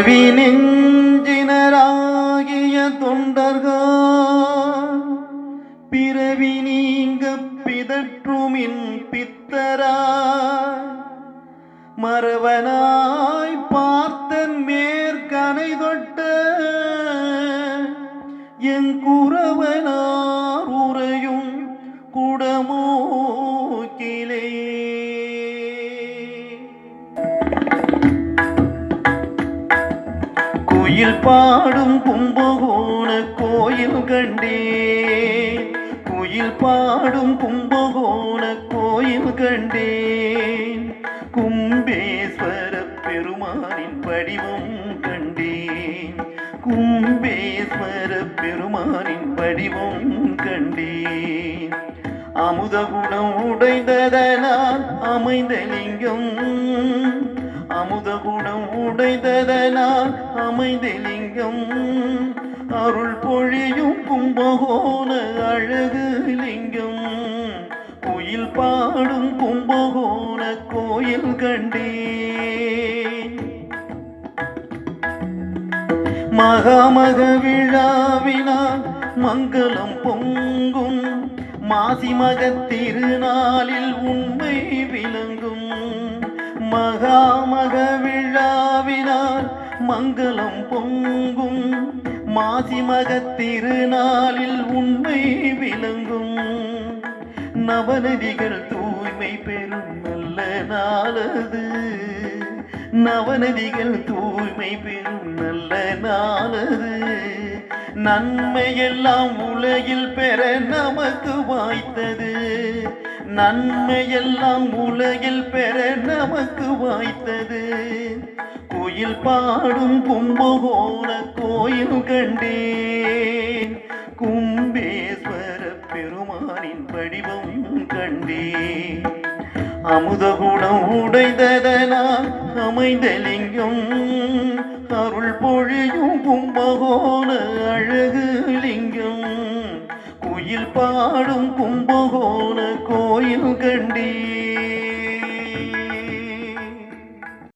கவி நெஞ்சினராகிய தொண்டர்கள் பிறவி நீங்க பிதற்றுமின் பித்தரா மறவனாய் பார்த்தன் மேற்கனை தொட்ட என் குறவனார் உறையும் குடமூக்கிலே குயில் பாடும் கும்பகோண கோயில் கண்டேன் குயில் பாடும் கும்பகோண கோயில் கண்டேன் கும்பேஸ்வர பெருமானின் வடிவம் கண்டேன் கும்பேஸ்வர பெருமானின் வடிவம் கண்டேன் அமுதகுணம் உடைந்ததனால் அமைந்த லிங்கம் அமுதகுணம் உடைததனால் அமைந்த லிங்கம். அருள் பொழியும் கும்பகோண அழகு லிங்கம். குயில் பாடும் கும்பகோண கோயில் கண்டே மகாமக விழாவினால் மங்களம் பொங்கும். மாசி மக திருநாளில் உண்மை விளங்கும். மகாமக விழாவினால் மங்களம் பொங்கும். மாசிமக திருநாளில் உண்மை விளங்கும். நவநதிகள் தூய்மை பெறும் நல்ல நாளது. நவநதிகள் தூய்மை பெறும் நல்ல நாளது. நன்மையெல்லாம் உலகில் பெற நமக்கு வாய்த்தது. நன்மையெல்லாம் உலகில் பெற நமக்கு வாய்த்தது. கோயில் பாடும் கும்பகோண கோயில் கண்டேன். கும்பேஸ்வர பெருமானின் வடிவம் கண்டேன். அமுதகுணம் உடைந்ததனால் அமைந்த லிங்கம் பொழியும் கும்பகோண அழகு லிங்கம். குயில் பாடும் கும்பகோண கோயில் கண்டீர்.